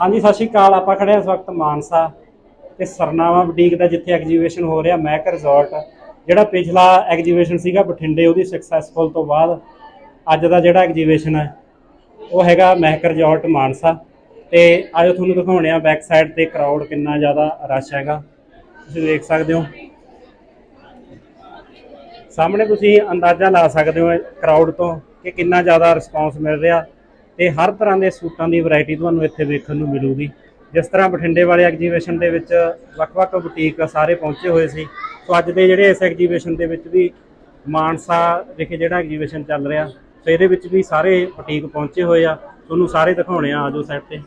ਹਾਂਜੀ, ਸਤਿ ਸ਼੍ਰੀ ਅਕਾਲ। ਆਪਾਂ ਖੜੇ ਹਾਂ ਇਸ ਵਕਤ ਮਾਨਸਾ ਤੇ ਸਰਨਾਵਾ ਬੁਟੀਕ ਦਾ ਜਿੱਥੇ ਐਗਜੀਬਿਸ਼ਨ ਹੋ ਰਿਹਾ, ਮਹਿਕ ਰਿਜ਼ੋਰਟ ਜਿਹੜਾ ਪਿਛਲਾ ਐਗਜੀਬਿਸ਼ਨ ਸੀਗਾ ਬਠਿੰਡੇ, ਉਹਦੀ ਸਕਸੈਸਫੁਲ ਤੋਂ ਬਾਅਦ ਅੱਜ ਦਾ ਜਿਹੜਾ ਐਗਜੀਬਿਸ਼ਨ ਹੈ, ਉਹ ਹੈਗਾ ਮਹਿਕ ਰਿਜ਼ੋਰਟ ਮਾਨਸਾ। ਤੇ ਆਜੋ ਤੁਹਾਨੂੰ ਦਿਖਾਉਣੇ ਆ ਬੈਕ ਸਾਈਡ ਤੇ ਕਰਾਊਡ ਕਿੰਨਾ ਜ਼ਿਆਦਾ ਰਸ਼ ਹੈਗਾ। ਤੁਸੀਂ ਦੇਖ ਸਕਦੇ ਹੋ। ਸਾਹਮਣੇ ਤੁਸੀਂ ਅੰਦਾਜ਼ਾ ਲਾ ਸਕਦੇ ਹੋ ਕਰਾਊਡ ਤੋਂ ਕਿ ਕਿੰਨਾ ਜ਼ਿਆਦਾ ਰਿਸਪਾਂਸ ਮਿਲ ਰਿਹਾ। ਤੇ ਹਰ ਤਰ੍ਹਾਂ ਦੇ ਸੂਟਾਂ ਦੀ ਵੈਰਾਈਟੀ ਤੁਹਾਨੂੰ ਇੱਥੇ ਵੇਖਣ ਨੂੰ ਮਿਲੂਗੀ। ਜਿਸ ਤਰ੍ਹਾਂ ਬਠਿੰਡੇ ਵਾਲੇ ਐਗਜੀਬਿਸ਼ਨ ਦੇ ਵਿੱਚ ਵੱਖ-ਵੱਖ ਬੁਟੀਕ ਸਾਰੇ ਪਹੁੰਚੇ ਹੋਏ ਸੀ। ਸੋ ਅੱਜ ਦੇ ਜਿਹੜੇ ਇਸ ਐਗਜੀਬਿਸ਼ਨ ਦੇ ਵਿੱਚ ਵੀ ਮਾਨਸਾ ਵਿਖੇ ਜਿਹੜਾ ਐਗਜੀਬਿਸ਼ਨ ਚੱਲ ਰਿਹਾ, ਸੋ ਇਹਦੇ ਵਿੱਚ ਵੀ ਸਾਰੇ ਬੁਟੀਕ ਪਹੁੰਚੇ ਹੋਏ ਆ। ਤੁਹਾਨੂੰ ਸਾਰੇ ਦਿਖਾਉਣੇ ਆ ਆਜੋ ਸਾਈਡ ਤੇ।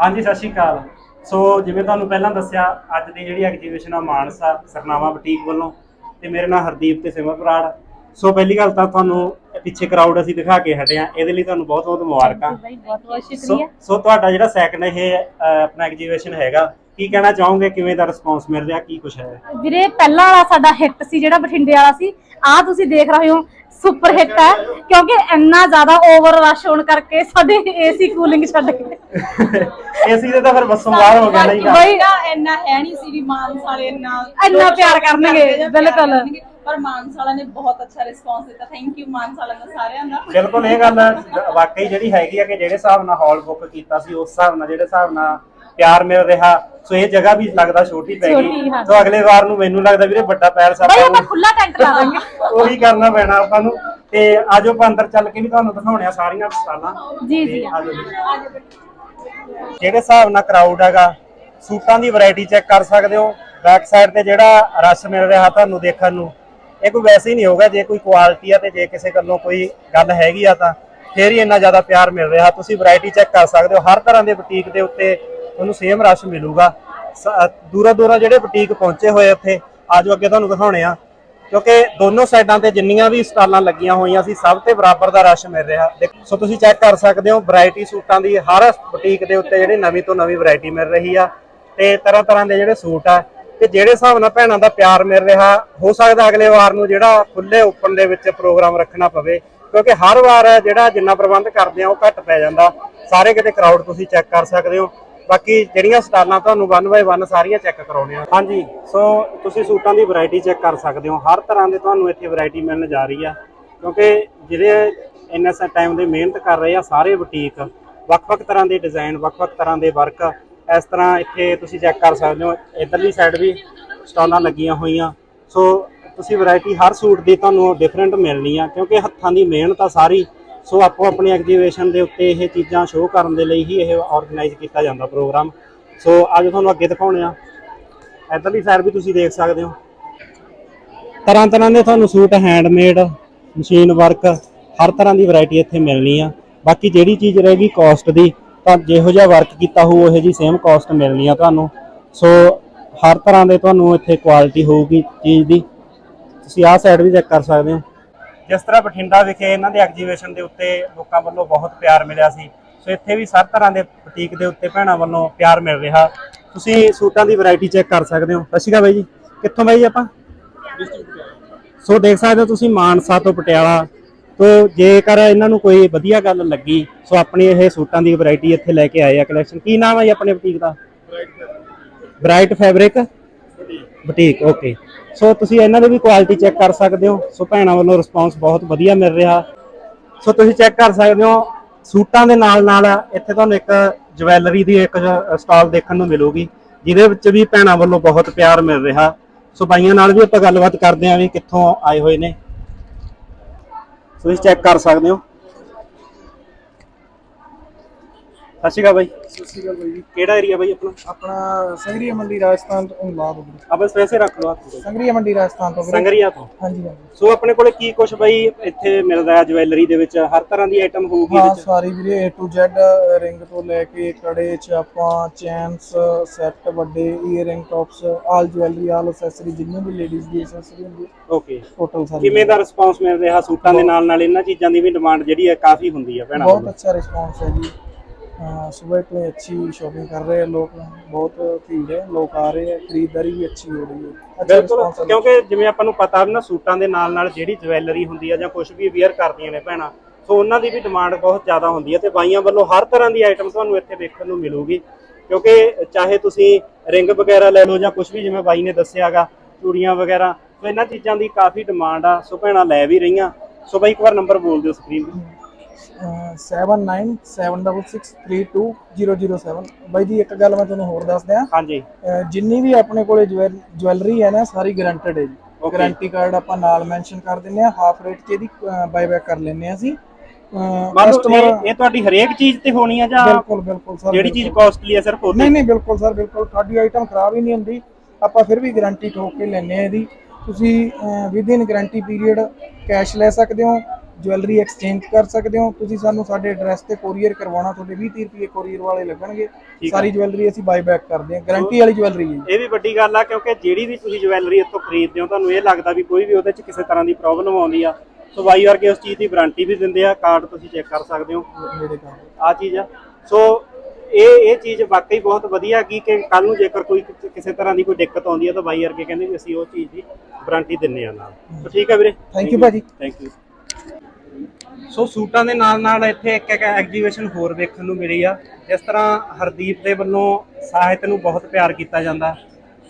ਹਾਂਜੀ, ਸਤਿ ਸ਼੍ਰੀ ਅਕਾਲ। ਸੋ ਜਿਵੇਂ ਤੁਹਾਨੂੰ ਪਹਿਲਾਂ ਦੱਸਿਆ, ਅੱਜ ਦੀ ਜਿਹੜੀ ਐਗਜੀਬਿਸ਼ਨ ਆ ਮਾਨਸਾ ਸਰਨਾਵਾ ਬੁਟੀਕ ਵੱਲੋਂ, ਤੇ ਮੇਰੇ ਨਾਲ ਹਰਦੀਪ ਤੇ ਸਿਮਰ ਬਰਾੜ ਸੋ ਪਹਿਲੀ ਗੱਲ ਤਾਂ ਤੁਹਾਨੂੰ ਪਿੱਛੇ ਕਰਾਊਡ ਅਸੀਂ ਦਿਖਾ ਕੇ ਹਟੇ ਆ ਇਹਦੇ ਲਈ ਤੁਹਾਨੂੰ ਬਹੁਤ ਬਹੁਤ ਮੁਬਾਰਕਾਂ ਭਾਈ ਬਹੁਤ ਬਹੁਤ ਸੋ ਸ਼ੁਕਰੀਆ। ਸੋ ਤੁਹਾਡਾ ਜਿਹੜਾ ਸੈਕੰਡ ਇਹ ਆਪਣਾ ਐਗਜੀਬਿਸ਼ਨ ਹੈਗਾ ਕੀ ਕਹਿਣਾ ਚਾਹੋਗੇ? ਕਿਵੇਂ ਦਾ ਰਿਸਪੌਂਸ ਮਿਲ ਰਿਹਾ? ਕੀ ਕੁਝ ਹੈ? ਵੀਰੇ ਪਹਿਲਾਂ ਵਾਲਾ ਸਾਡਾ ਹਿੱਟ ਸੀ ਜਿਹੜਾ ਬਠਿੰਡੇ ਵਾਲਾ ਸੀ। ਆ ਤੁਸੀਂ ਦੇਖ ਰਹੇ ਹੋ ਸੁਪਰ ਹਿੱਟ ਹੈ। ਕਿਉਂਕਿ ਇੰਨਾ ਜ਼ਿਆਦਾ ਓਵਰ ਰਸ਼ ਹੋਣ ਕਰਕੇ ਸਾਡੇ ਏਸੀ ਕੂਲਿੰਗ ਛੱਡ ਗਏ ਏਸੀ ਦੇ ਤਾਂ ਫਿਰ ਬੱਸੋਂ ਬਾਹਰ ਹੋ ਗਿਆ ਨਹੀਂ ਗਾ ਬਈ ਨਾ ਇੰਨਾ ਹੈ ਨਹੀਂ ਸੀ ਵੀ ਮਾਨਸ ਵਾਲੇ ਇੰਨਾ ਇੰਨਾ ਪਿਆਰ ਕਰਨਗੇ, ਬਿਲਕੁਲ। ਪਰ ਮਾਨਸ ਵਾਲਾ ਨੇ ਬਹੁਤ ਅੱਛਾ ਰਿਸਪੌਂਸ ਦਿੱਤਾ। ਥੈਂਕ ਯੂ ਮਾਨਸ ਵਾਲਾ ਦਾ ਸਾਰਿਆਂ ਦਾ। ਬਿਲਕੁਲ ਇਹ ਗੱਲ ਵਾਕਈ ਜਿਹੜੀ ਹੈਗੀ ਆ ਕਿ ਜਿਹੜੇ ਹਿਸਾਬ ਨਾਲ ਹਾਲ ਬੁੱਕ ਕੀਤਾ ਸੀ ਉਸ ਹਿਸਾਬ ਨਾਲ ਜਿਹੜੇ ਹਿਸਾਬ ਨਾਲ ਪਿਆਰ ਮਿਲ ਰਿਹਾ ਸੋ ਇਹ ਜਗ੍ਹਾ ਵੀ ਲੱਗਦਾ ਛੋਟੀ ਪੈ ਗਈ। ਸੋ ਅਗਲੇ ਵਾਰ ਨੂੰ ਮੈਨੂੰ ਲੱਗਦਾ ਵੀਰੇ ਵੱਡਾ ਪੈਰ ਬਈ ਆਪਾਂ ਆਪਾਂ ਖੁੱਲਾ ਟੈਂਟ ਲਾ ਦਾਂਗੇ। ਉਹੀ ਕਰਨਾ ਪੈਣਾ ਆਪਾਂ ਨੂੰ। ਤੇ ਆਜੋ ਆਪਾਂ ਅੰਦਰ ਚੱਲ ਕੇ ਵੀ ਤੁਹਾਨੂੰ ਦਿਖਾਉਣੇ ਆ ਸਾਰੀਆਂ ਸਟਾਲਾਂ। ਜੀ ਜੀ। ਆਜੋ ਜੀ। ਜਿਹੜੇ ਹਿਸਾਬ ਨਾਲ ਕਰਾਊਡ ਹੈਗਾ ਸੂਟਾਂ ਦੀ ਵੈਰਾਈਟੀ ਚੈੱਕ ਕਰ ਸਕਦੇ ਹੋ। ਬੈਕ ਸਾਈਡ ਤੇ ਜਿਹੜਾ ਰਸ਼ ਮਿਲ ਰਿਹਾ ਤੁਹਾਨੂੰ ਦੇਖਣ ਨੂੰ ਇਹ ਕੋਈ ਵੈਸੇ ਹੀ ਨਹੀਂ ਹੋਗਾ ਜੇ ਕੋਈ ਕੁਆਲਿਟੀ ਆ ਤੇ ਜੇ ਕਿਸੇ ਗੱਲੋਂ ਕੋਈ ਗੱਲ ਹੈਗੀ ਆ ਤਾਂ ਫੇਰ ਹੀ ਇੰਨਾ ਜ਼ਿਆਦਾ ਪਿਆਰ ਮਿਲ ਰਿਹਾ। ਤੁਸੀਂ ਵੈਰਾਈਟੀ ਚੈੱਕ ਕਰ ਸਕਦੇ ਹੋ, ਹਰ ਤਰ੍ਹਾਂ ਦੇ ਬੁਟੀਕ ਦੇ ਉੱਤੇ ਤੁਹਾਨੂੰ ਸੇਮ ਰਸ਼ ਮਿਲੂਗਾ। ਦੂਰਾ ਦੂਰਾ ਜਿਹੜੇ ਬੁਟੀਕ ਪਹੁੰਚੇ ਹੋਏ ਉੱਥੇ, ਆਜੋ ਅੱਗੇ ਤੁਹਾਨੂੰ ਦਿਖਾਉਣੇ ਆ। ਕਿਉਂਕਿ ਦੋਨੋਂ ਸਾਈਡਾਂ ਤੇ ਜਿੰਨੀਆਂ ਵੀ ਸਟਾਲਾਂ ਲੱਗੀਆਂ ਹੋਈਆਂ ਸੀ, ਸਭ ਤੇ ਬਰਾਬਰ ਦਾ ਰਸ਼ ਮਿਲ ਰਿਹਾ। ਦੇਖ- ਸੋ ਤੁਸੀਂ ਚੈੱਕ ਕਰ ਸਕਦੇ ਹੋ ਵੈਰਾਈਟੀ ਸੂਟਾਂ ਦੀ ਹਰ ਬੁਟੀਕ ਦੇ ਉੱਤੇ ਜਿਹੜੀ ਨਵੀਂ ਤੋਂ ਨਵੀਂ ਵੈਰਾਈਟੀ ਮਿਲ ਰਹੀ ਆ। ਤੇ ਤਰ੍ਹਾਂ ਤਰ੍ਹਾਂ ਦੇ ਜਿਹੜੇ ਸੂਟ ਆ ਤੇ ਜਿਹੜੇ ਹਿਸਾਬ ਨਾਲ ਭੈਣਾਂ ਦਾ ਪਿਆਰ ਮਿਲ ਰਿਹਾ, ਹੋ ਸਕਦਾ ਅਗਲੇ ਵਾਰ ਨੂੰ ਜਿਹੜਾ ਖੁੱਲੇ ਓਪਨ ਦੇ ਵਿੱਚ ਪ੍ਰੋਗਰਾਮ ਰੱਖਣਾ ਪਵੇ, ਕਿਉਂਕਿ ਹਰ ਵਾਰ ਜਿਹੜਾ ਜਿੰਨਾ ਪ੍ਰਬੰਧ ਕਰਦੇ ਆ, ਉਹ ਘੱਟ ਪੈ ਜਾਂਦਾ। ਸਾਰੇ ਕਿਤੇ ਕਰਾਊਡ ਤੁਸੀਂ ਚੈੱਕ ਕਰ ਸਕਦੇ ਹੋ। ਬਾਕੀ ਜਿਹੜੀਆਂ ਸਟਾਲਾਂ ਤੁਹਾਨੂੰ 1 ਬਾਏ 1 ਸਾਰੀਆਂ ਚੈੱਕ ਕਰਾਉਣੇ ਆ। ਹਾਂਜੀ ਸੋ ਤੁਸੀਂ ਸੂਟਾਂ ਦੀ ਵੈਰਾਈਟੀ ਚੈੱਕ ਕਰ ਸਕਦੇ ਹੋ। ਹਰ ਤਰ੍ਹਾਂ ਦੇ ਤੁਹਾਨੂੰ ਇੱਥੇ ਵੈਰਾਈਟੀ ਮਿਲਣ ਜਾ ਰਹੀ ਆ। ਕਿਉਂਕਿ ਜਿਹੜੇ ਇੰਨਾ ਟਾਈਮ ਦੇ ਮਿਹਨਤ ਕਰ ਰਹੇ ਆ, ਸਾਰੇ ਬੁਟੀਕ ਵੱਖ-ਵੱਖ ਤਰ੍ਹਾਂ ਦੇ ਡਿਜ਼ਾਈਨ ਵੱਖ-ਵੱਖ ਤਰ੍ਹਾਂ ਦੇ ਵਰਕ ਇਸ ਤਰ੍ਹਾਂ ਇੱਥੇ ਤੁਸੀਂ ਚੈੱਕ ਕਰ ਸਕਦੇ ਹੋ, ਇਧਰਲੀ ਸਾਈਡ ਵੀ ਸਟਾਲਾਂ ਲੱਗੀਆਂ ਹੋਈਆਂ। ਸੋ ਤੁਸੀਂ ਵੈਰਾਈਟੀ ਹਰ ਸੂਟ ਦੀ ਤੁਹਾਨੂੰ ਡਿਫਰੈਂਟ ਮਿਲਣੀ ਆ ਕਿਉਂਕਿ ਹੱਥਾਂ ਦੀ ਮਿਹਨਤ ਆ ਸਾਰੀ। ਸੋ ਆਪੋ ਆਪਣੀ ਐਗਜੀਬਿਸ਼ਨ ਦੇ ਉੱਤੇ ਇਹ ਚੀਜ਼ਾਂ ਸ਼ੋਅ ਕਰਨ ਦੇ ਲਈ ਹੀ ਇਹ ਆਰਗੇਨਾਈਜ਼ ਕੀਤਾ ਜਾਂਦਾ ਪ੍ਰੋਗਰਾਮ ਸੋ ਅੱਜ ਤੁਹਾਨੂੰ ਅੱਗੇ ਦਿਖਾਉਣੇ ਆ। ਇਧਰਲੀ ਸਾਈਡ ਵੀ ਤੁਸੀਂ ਦੇਖ ਸਕਦੇ ਹੋ। ਤਰ੍ਹਾਂ ਤਰ੍ਹਾਂ ਦੇ ਤੁਹਾਨੂੰ ਸੂਟ ਹੈਂਡਮੇਡ ਮਸ਼ੀਨ ਵਰਕ ਹਰ ਤਰ੍ਹਾਂ ਦੀ ਵੈਰਾਈਟੀ ਇੱਥੇ ਮਿਲਣੀ ਆ। ਬਾਕੀ ਜਿਹੜੀ ਚੀਜ਼ ਰਹੇਗੀ ਕਾਸਟ ਦੀ ਤਾਂ ਜਿਹੋ ਜਿਹਾ ਵਰਕ ਕੀਤਾ ਹੋਊ ਉਹੋ ਜੀ ਸੇਮ ਕਾਸਟ ਮਿਲਣੀ ਆ ਤੁਹਾਨੂੰ। ਸੋ ਹਰ ਤਰ੍ਹਾਂ ਦੇ ਤੁਹਾਨੂੰ ਇੱਥੇ ਕੁਆਲਿਟੀ ਹੋਊਗੀ ਚੀਜ਼ ਦੀ। ਤੁਸੀਂ ਆਹ ਸਾਈਡ ਵੀ ਚੈੱਕ ਕਰ ਸਕਦੇ ਹੋ। ਜਿਸ ਤਰ੍ਹਾਂ ਬਠਿੰਡਾ ਵਿਖੇ ਇਹਨਾਂ ਦੇ ਐਗਜੀਬਿਸ਼ਨ ਦੇ ਉੱਤੇ ਲੋਕਾਂ ਵੱਲੋਂ ਬਹੁਤ ਪਿਆਰ ਮਿਲਿਆ ਸੀ ਸੋ ਇੱਥੇ ਵੀ ਹਰ ਤਰ੍ਹਾਂ ਦੇ ਬੁਟੀਕ ਦੇ ਉੱਤੇ ਭੈਣਾਂ ਵੱਲੋਂ ਪਿਆਰ ਮਿਲ ਰਿਹਾ। ਤੁਸੀਂ ਸੂਟਾਂ ਦੀ ਵੈਰਾਈਟੀ ਚੈੱਕ ਕਰ ਸਕਦੇ ਹੋ। ਸਤਿ ਸ਼੍ਰੀ ਅਕਾਲ ਬਾਈ ਜੀ। ਕਿੱਥੋਂ ਬਾਈ ਜੀ ਆਪਾਂ? ਸੋ ਦੇਖ ਸਕਦੇ ਹੋ ਤੁਸੀਂ ਮਾਨਸਾ ਤੋਂ ਪਟਿਆਲਾ ਤੋਂ ਜੇਕਰ ਇਹਨਾਂ ਨੂੰ ਕੋਈ ਵਧੀਆ ਗੱਲ ਲੱਗੀ, ਸੋ ਆਪਣੀ ਇਹ ਸੂਟਾਂ ਦੀ ਵੈਰਾਈਟੀ ਇੱਥੇ ਲੈ ਕੇ ਆਏ ਆ ਕਲੈਕਸ਼ਨ ਕੀ ਨਾਮ ਹੈ ਜੀ ਆਪਣੇ ਬੁਟੀਕ ਦਾ? Bright fabric boutique okay so ਤੁਸੀਂ ਇਹਨਾਂ ਦੀ ਵੀ ਕੁਆਲਿਟੀ ਚੈੱਕ ਕਰ ਸਕਦੇ ਹੋ। ਸੋ ਭੈਣਾਂ ਵੱਲੋਂ ਰਿਸਪਾਂਸ ਬਹੁਤ ਵਧੀਆ ਮਿਲ ਰਿਹਾ। ਸੋ ਤੁਸੀਂ ਚੈੱਕ ਕਰ ਸਕਦੇ ਹੋ, ਸੂਟਾਂ ਦੇ ਨਾਲ ਨਾਲ ਇੱਥੇ ਤੁਹਾਨੂੰ ਇੱਕ ਜਵੈਲਰੀ ਦੀ ਇੱਕ ਸਟਾਲ ਦੇਖਣ ਨੂੰ ਮਿਲੂਗੀ, ਜਿਹਦੇ ਵਿੱਚ ਵੀ ਭੈਣਾਂ ਵੱਲੋਂ ਬਹੁਤ ਪਿਆਰ ਮਿਲ ਰਿਹਾ। ਸੋ ਬਾਈਆਂ ਨਾਲ ਵੀ ਆਪਾਂ ਗੱਲਬਾਤ ਕਰਦੇ ਆਂ ਵੀ ਕਿੱਥੋਂ ਆਏ ਹੋਏ ਨੇ। ਤੁਸੀਂ ਚੈੱਕ ਕਰ ਸਕਦੇ ਹੋ। ਸਤਿ ਸ਼੍ਰੀ ਅਕਾਲ ਬਾਈ। ਸਤਿ ਸ਼੍ਰੀ ਅਕਾਲ ਬਾਈ ਜੀ। ਕਿਹੜਾ ਏਰੀਆ ਬਾਈ ਆਪਣਾ? ਆਪਣਾ ਸੰਗਰੀਆ ਮੰਡੀ ਰਾਜਸਥਾਨ ਤੋਂ ਲਾਭ ਆਪਾਂ ਵੈਸੇ ਰੱਖ ਲਓ ਹੱਥ। ਸੰਗਰੀਆ ਮੰਡੀ ਰਾਜਸਥਾਨ ਤੋਂ ਵੀਰੇ। ਸੰਗਰੀਆ ਤੋਂ? ਹਾਂਜੀ ਹਾਂਜੀ। ਸੋ ਆਪਣੇ ਕੋਲੇ ਕੀ ਕੁਝ ਬਈ ਇੱਥੇ ਮਿਲਦਾ ਹੈ ਜਵੈਲਰੀ ਦੇ ਵਿੱਚ? ਹਰ ਤਰ੍ਹਾਂ ਦੀ ਆਈਟਮ ਹੋਊਗੀ ਹਾਂ ਇਹਦੇ ਚ? ਸਾਰੀ ਵੀਰੇ A to Z ਰਿੰਗ ਤੋਂ ਲੈ ਕੇ ਕੜੇ ਚਾਪਾਂ ਚੈਨਸ ਸੈੱਟ ਵੱਡੇ earring tops all jewellery all accessory ਜਿੰਨੀ ਵੀ ਲੇਡੀਜ਼ ਦੀ ਅਸੈਸਰੀ ਹੁੰਦੀ ਓਕੇ ਟੋਟਲ ਸਾਰੀ ਕਿਵੇਂ ਦਾ ਰਿਸਪਾਂਸ ਮਿਲ ਰਿਹਾ ਸੂਟਾਂ ਦੇ ਨਾਲ ਨਾਲ ਇਹਨਾਂ ਚੀਜ਼ਾਂ ਦੀ ਵੀ ਡਿਮਾਂਡ ਜਿਹੜੀ ਹੈ ਕਾਫੀ ਹੁੰਦੀ ਹੈ ਭੈਣਾਂ ਬਹੁਤ ਵੱਲੋਂ ਅੱਛਾ ਰਿਸਪੌਂਸ ਹੈ ਜੀ। ਤੋਂ ਹੀ ਅੱਛੀ ਸ਼ਾਪਿੰਗ ਕਰ ਰਹੇ हैं ਲੋਕ ਬਹੁਤ ਭੀੜ ਹੈ ਲੋਕ ਆ ਰਹੇ ਹੈ ਖਰੀਦਦਾਰੀ ਵੀ ਅੱਛੀ ਹੋ ਰਹੀ ਹੈ। ਬਿਲਕੁਲ ਕਿਉਂਕਿ ਜਿਵੇਂ ਆਪਾਂ ਨੂੰ ਪਤਾ ਨਾ ਸੂਟਾਂ ਦੇ ਨਾਲ ਨਾਲ ਜਿਹੜੀ ਜਵੈਲਰੀ ਹੁੰਦੀ ਹੈ ਜਾਂ ਕੁਝ ਵੀ ਵੇਅਰ ਕਰਦੀਆਂ ਨੇ ਭੈਣਾਂ ਸੋ ਉਹਨਾਂ ਦੀ ਵੀ ਡਿਮਾਂਡ ਬਹੁਤ ਜ਼ਿਆਦਾ ਹੁੰਦੀ ਹੈ ਤੇ ਬਾਈਆਂ ਵੱਲੋਂ ਹਰ ਤਰ੍ਹਾਂ ਦੀ ਆਈਟਮ ਤੁਹਾਨੂੰ ਇੱਥੇ ਵੇਖਣ ਨੂੰ ਮਿਲੂਗੀ। ਕਿਉਂਕਿ ਚਾਹੇ ਤੁਸੀਂ ਰਿੰਗ ਵਗੈਰਾ ਲੈ ਲਓ ਜਾਂ ਕੁਝ ਵੀ ਜਿਵੇਂ ਬਾਈ ਨੇ ਦੱਸਿਆਗਾ ਚੂੜੀਆਂ ਵਗੈਰਾ ਸੋ ਇਹਨਾਂ ਚੀਜ਼ਾਂ ਦੀ ਕਾਫੀ ਡਿਮਾਂਡ ਆ ਸੋ ਭੈਣਾਂ ਲੈ ਵੀ ਰਹੀਆਂ। ਸੋ ਬਾਈ ਇੱਕ ਵਾਰ ਨੰਬਰ ਬੋਲ ਦਿਓ ਸਕਰੀਨ ਤੇ। Uh, 7976320007 ਬਾਈ ਜੀ ਇੱਕ ਗੱਲ ਮੈਂ ਤੁਹਾਨੂੰ ਹੋਰ ਦੱਸ ਦਿਆਂ। ਹਾਂਜੀ। ਜਿੰਨੀ ਵੀ ਆਪਣੇ ਕੋਲੇ ਜਵੈਲਰੀ ਹੈ ਨਾ ਸਾਰੀ ਗਰੰਟਡ ਹੈ ਜੀ. ਗਾਰੰਟੀ ਕਾਰਡ ਆਪਾਂ ਨਾਲ ਮੈਂਸ਼ਨ ਕਰ ਦਿੰਨੇ ਆ ਹਾਫ ਰੇਟ 'ਚ ਇਹਦੀ ਬਾਈਬੈਕ ਕਰ ਲੈਂਦੇ ਆ ਅਸੀਂ। ਕਸਟਮਰ ਇਹ- ਤੁਹਾਡੀ ਹਰੇਕ ਚੀਜ਼ ਤੇ ਹੋਣੀ ਆ ਜਾਂ ਬਿਲਕੁਲ ਬਿਲਕੁਲ ਸਰ ਜਿਹੜੀ ਚੀਜ਼ ਕਾਸਟਲੀ ਹੈ ਸਿਰਫ ਉਹਦੀ? ਨਹੀਂ ਨਹੀਂ ਬਿਲਕੁਲ ਸਰ ਬਿਲਕੁਲ। ਤੁਹਾਡੀ ਆਈਟਮ ਖਰਾਬ ਹੀ ਨਹੀਂ ਹੁੰਦੀ। ਆਪਾਂ ਫਿਰ ਵੀ ਗਾਰੰਟੀ ਠੋਕ ਕੇ ਲੈਂਦੇ ਆ ਇਹਦੀ। ਤੁਸੀਂ within guarantee period cash ਲੈ ਸਕਦੇ ਹੋ। ਜਵੈਲਰੀ ਐਕਸਚੇਂਜ ਕਰ ਸਕਦੇ ਹੋ। ਤੁਸੀਂ ਸਾਨੂੰ ਸਾਡੇ ਐਡਰੈਸ ਤੇ ਕੋਰੀਅਰ ਕਰਵਾਉਣਾ ਤੁਹਾਡੇ 20 30 ਰੁਪਏ ਕੋਰੀਅਰ ਵਾਲੇ ਲੱਗਣਗੇ। ਸਾਰੀ ਜਵੈਲਰੀ ਅਸੀਂ ਬਾਈ ਬੈਕ ਕਰਦੇ ਹਾਂ। ਗਾਰੰਟੀ ਵਾਲੀ ਜਵੈਲਰੀ ਹੈ। ਇਹ ਵੀ ਵੱਡੀ ਗੱਲ ਆ ਕਿਉਂਕਿ ਜਿਹੜੀ ਵੀ ਤੁਸੀਂ ਜਵੈਲਰੀ ਇੱਥੋਂ ਖਰੀਦਦੇ ਹੋ ਤੁਹਾਨੂੰ ਇਹ ਲੱਗਦਾ ਵੀ ਕੋਈ ਵੀ ਉਹਦੇ 'ਚ ਕਿਸੇ ਤਰ੍ਹਾਂ ਦੀ ਪ੍ਰੋਬਲਮ ਆਉਂਦੀ ਆ। ਸੋ ਬਾਈ ਵਰਗੇ ਉਸ ਚੀਜ਼ ਦੀ ਵਾਰੰਟੀ ਵੀ ਦਿੰਦੇ ਆ ਕਾਰਡ ਤੁਸੀਂ ਚੈੱਕ ਕਰ ਸਕਦੇ ਹੋ। ਆ ਚੀਜ਼ ਆ। ਸੋ ਇਹ ਇਹ ਚੀਜ਼ ਵਾਕਈ ਬਹੁਤ ਵਧੀਆ ਕੀ ਕਿ ਕੱਲ ਨੂੰ ਜੇਕਰ ਕੋਈ ਕਿਸੇ ਤਰ੍ਹਾਂ ਦੀ ਕੋਈ ਦਿੱਕਤ ਆਉਂਦੀ ਹੈ ਤਾਂ ਬਾਈ ਵਰਗੇ ਕਹਿੰਦੇ ਵੀ ਅਸੀਂ ਉਹ ਚੀਜ਼ ਦੀ ਵਾਰੰਟੀ ਦਿੰਨੇ ਆ ਨਾਲ। ਸੋ ਠੀਕ ਆ ਵੀਰੇ। Thank you ਭਾਜੀ। ਥੈਂਕ ਯੂ ਸੋ ਸੂਟਾਂ ਦੇ ਨਾਲ ਨਾਲ ਇੱਥੇ ਇੱਕ ਇੱਕ ਐਗਜੀਬਿਸ਼ਨ ਹੋਰ ਵੇਖਣ ਨੂੰ ਮਿਲੀ ਆ। ਜਿਸ ਤਰ੍ਹਾਂ ਹਰਦੀਪ ਦੇ ਵੱਲੋਂ ਸਾਹਿਤ ਨੂੰ ਬਹੁਤ ਪਿਆਰ ਕੀਤਾ ਜਾਂਦਾ।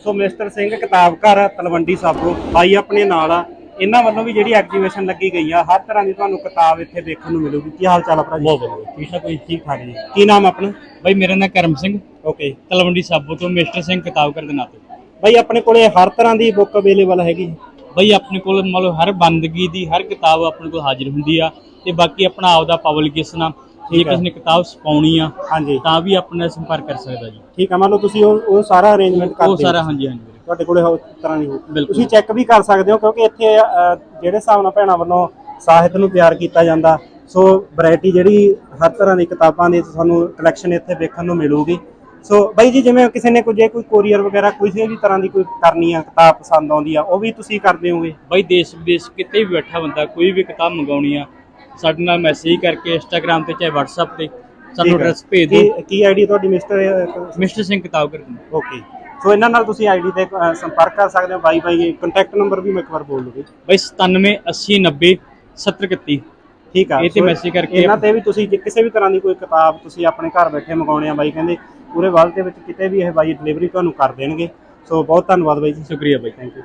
ਸੋ ਮਿਸਟਰ ਸਿੰਘ ਕਿਤਾਬ ਘਰ ਤਲਵੰਡੀ ਸਾਬੋ ਬਾਈ ਆਪਣੇ ਨਾਲ ਆ। ਇਹਨਾਂ ਵੱਲੋਂ ਵੀ ਜਿਹੜੀ ਐਗਜੀਬਿਸ਼ਨ ਲੱਗੀ ਗਈ ਆ ਹਰ ਤਰ੍ਹਾਂ ਦੀ ਤੁਹਾਨੂੰ ਕਿਤਾਬ ਇੱਥੇ ਦੇਖਣ ਨੂੰ ਮਿਲੂਗੀ। ਕੀ ਹਾਲ ਚਾਲ ਆ ਭਰਾ ਜੀ? ਬਹੁਤ ਵਧੀਆ। ਠੀਕ ਠਾਕ ਕੋਈ ਠੀਕ ਠਾਕ ਜੀ। ਕੀ ਨਾਮ ਆਪਣਾ? ਬਾਈ ਮੇਰਾ ਨਾਮ ਕਰਮ ਸਿੰਘ। ਓਕੇ ਤਲਵੰਡੀ ਸਾਬੋ ਤੋਂ ਮਿਸਟਰ ਸਿੰਘ ਕਿਤਾਬ ਕਰ ਦੇ ਨਾਤੇ ਬਾਈ ਆਪਣੇ ਕੋਲੇ ਹਰ ਤਰ੍ਹਾਂ ਦੀ ਬੁੱਕ ਅਵੇਲੇਬਲ ਹੈਗੀ? ਬਾਈ ਆਪਣੇ ਕੋਲ ਮੰਨ ਲਓ ਹਰ ਬੰਦਗੀ ਦੀ ਹਰ ਕਿਤਾਬ ਆਪਣੇ ਕੋਲ ਹਾਜ਼ਰ ਹੁੰਦੀ ਆ ਤੇ ਬਾਕੀ ਆਪਣਾ ਆਪਦਾ ਪਬਲਿਕੇਸ਼ਨ ਆ ਜੇ। ਕਿਸੇ ਨੇ ਕਿਤਾਬ ਛਪਾਉਣੀ ਆ ਹਾਂਜੀ ਤਾਂ ਵੀ ਆਪਣੇ ਨਾਲ ਸੰਪਰਕ ਕਰ ਸਕਦਾ ਜੀ ਠੀਕ ਆ ਮੰਨ ਲਓ ਤੁਸੀਂ ਉਹ ਉਹ ਸਾਰਾ ਅਰੇਂਜਮੈਂਟ ਉਹ ਕਰਦੇ ਸਾਰਾ ਹੋ ਹਾਂਜੀ ਹਾਂਜੀ। ਤੁਹਾਡੇ ਕੋਲੇ ਹੋਰ ਤਰ੍ਹਾਂ ਦੀ ਹੋ। ਤੁਸੀਂ ਚੈੱਕ ਵੀ ਕਰ ਸਕਦੇ ਹੋ ਕਿਉਂਕਿ ਇੱਥੇ ਜਿਹੜੇ ਹਿਸਾਬ ਨਾਲ ਭੈਣਾਂ ਵੱਲੋਂ ਸਾਹਿਤ ਨੂੰ ਪਿਆਰ ਕੀਤਾ ਜਾਂਦਾ ਸੋ ਵੈਰਾਈਟੀ ਜਿਹੜੀ ਹਰ ਤਰ੍ਹਾਂ ਦੀ ਕਿਤਾਬਾਂ ਦੀ ਤੁਹਾਨੂੰ ਕਲੈਕਸ਼ਨ ਇੱਥੇ ਵੇਖਣ ਨੂੰ ਮਿਲੂਗੀ ਸੋ ਬਾਈ ਜੀ ਜਿਵੇਂ ਕਿਸੇ ਨੇ ਕੋਈ ਜੇ ਕੋਈ ਕੋਰੀਅਰ ਵਗੈਰਾ ਕਿਸੇ ਵੀ ਤਰ੍ਹਾਂ ਦੀ ਕੋਈ ਕਰਨੀ ਆ ਕਿਤਾਬ ਪਸੰਦ ਆਉਂਦੀ ਆ ਉਹ ਵੀ ਤੁਸੀਂ ਕਰਦੇ ਹੋਗੇ ਬਾਈ ਦੇਸ਼ ਵਿਦੇਸ਼ ਕਿਤੇ ਵੀ ਬੈਠਾ ਬੰਦਾ ਕੋਈ ਵੀ ਕਿਤਾਬ ਮੰਗਾਉਣੀ ਆ ਸਾਡੇ ਨਾਲ ਮੈਸੇਜ ਕਰਕੇ ਇੰਸਟਾਗ੍ਰam ਤੇ ਚਾਹੇ WhatsApp ਤੇ ਸਾਨੂੰ। ਐਡਰੈਸ ਭੇਜ ਦਿਓ। ਕੀ ਆਈਡੀ ਤੁਹਾਡੀ ਮਿਸਟਰ ਮਿਸਟਰ ਸਿੰਘ ਕਿਤਾਬ ਕਰ ਦਿੰਦੇ ਓਕੇ ਸੋ ਇਹਨਾਂ ਨਾਲ ਤੁਸੀਂ ਆਈਡੀ ਤੇ ਸੰਪਰਕ ਕਰ ਸਕਦੇ ਹੋ। ਬਾਈ ਬਾਈ ਕੰਟੈਕਟ ਨੰਬਰ ਵੀ ਮੈਂ ਇੱਕ ਵਾਰ ਬੋਲ ਦੂੰਗੀ ਬਾਈ 97 80 90 70 31 ਠੀਕ ਆ ਇਹ ਤੇ message ਕਰਕੇ ਇਹਨਾਂ ਤੇ ਵੀ ਤੁਸੀਂ ਜੇ ਕਿਸੇ ਵੀ ਤਰ੍ਹਾਂ ਦੀ ਕੋਈ ਕਿਤਾਬ ਤੁਸੀਂ ਆਪਣੇ ਘਰ ਬੈਠੇ ਮੰਗਾਉਣੇ ਆ ਬਾਈ ਕਹਿੰਦੇ ਪੂਰੇ ਵਰਲਡ ਦੇ ਵਿੱਚ ਕਿਤੇ ਵੀ ਇਹ ਬਾਈ ਡਿਲੀਵਰੀ ਤੁਹਾਨੂੰ ਕਰ ਦੇਣਗੇ। ਸੋ ਬਹੁਤ ਧੰਨਵਾਦ ਬਾਈ ਜੀ। ਸ਼ੁਕਰੀਆ ਬਾਈ। Thank you